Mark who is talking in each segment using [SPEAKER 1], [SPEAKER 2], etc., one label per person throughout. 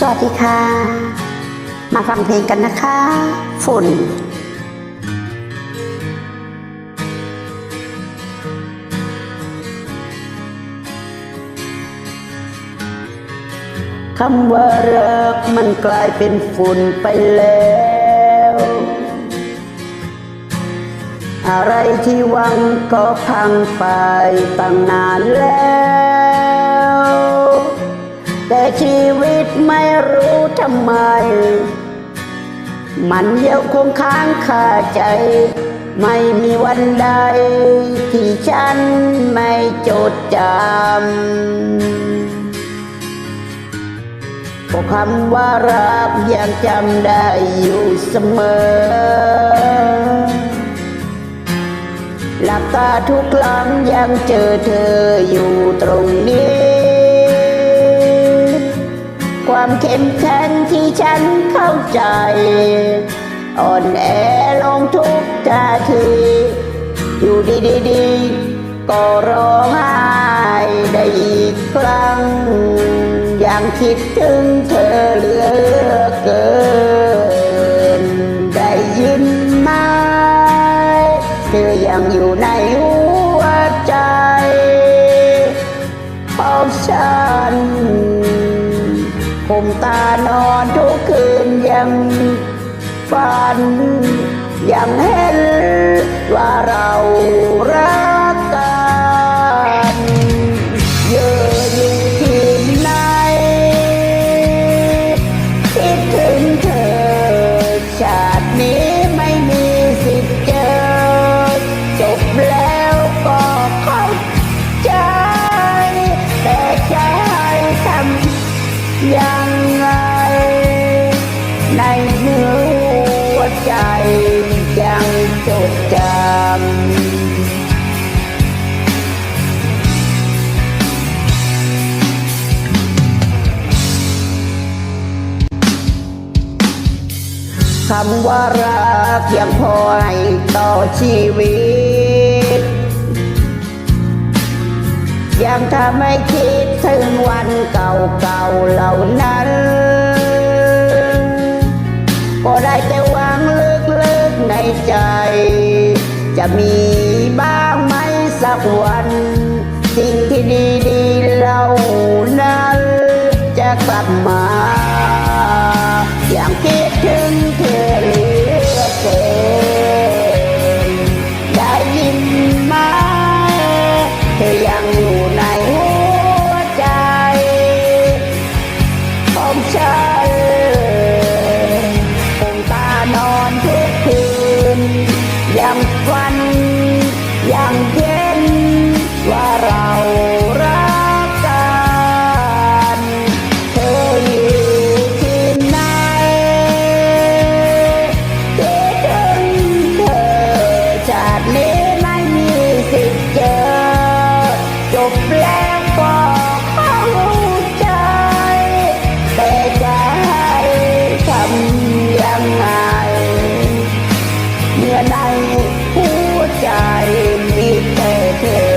[SPEAKER 1] สวัสดีค่ะ มาฟังเพลงกันนะคะ ฝุ่น คำว่ารักมันกลายเป็นฝุ่นไปแล้ว อะไรที่หวังก็พังไปตั้งนานแล้ว แต่ชีวิตไม่รู้ทำไม มันยังคงค้างคาใจ ไม่มีวันใด ที่ฉันไม่จดจำก็คำว่ารักยังจำได้อยู่เสมอหลับตาทุกครั้งยังเจอเธออยู่ตรงนี้ ความเข้มแข็งที่ฉันเข้าใจ อ่อนแอลงทุกนาที อยู่ดีๆก็ร้องไห้ได้อีกครั้งยังคิดถึงเธอเหลือเกิน ผมตานอนทุกคืนยังฝัน ยังเห็นว่าเรารัก ยังไง ในหัวใจยังจดจำคำว่ารักยังพอให้ต่อชีวิต ยังทำให้คิดถึงวันเก่าๆเหล่านั้น ก็ได้แต่หวังลึกๆในใจ จะมีบ้างไหมสักวัน สิ่งที่ดีๆเหล่านั้นจะกลับมา หัวใจมีแต่เธอ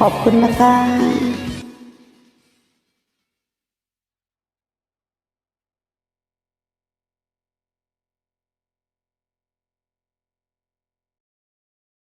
[SPEAKER 1] ขอบคุณนะคะ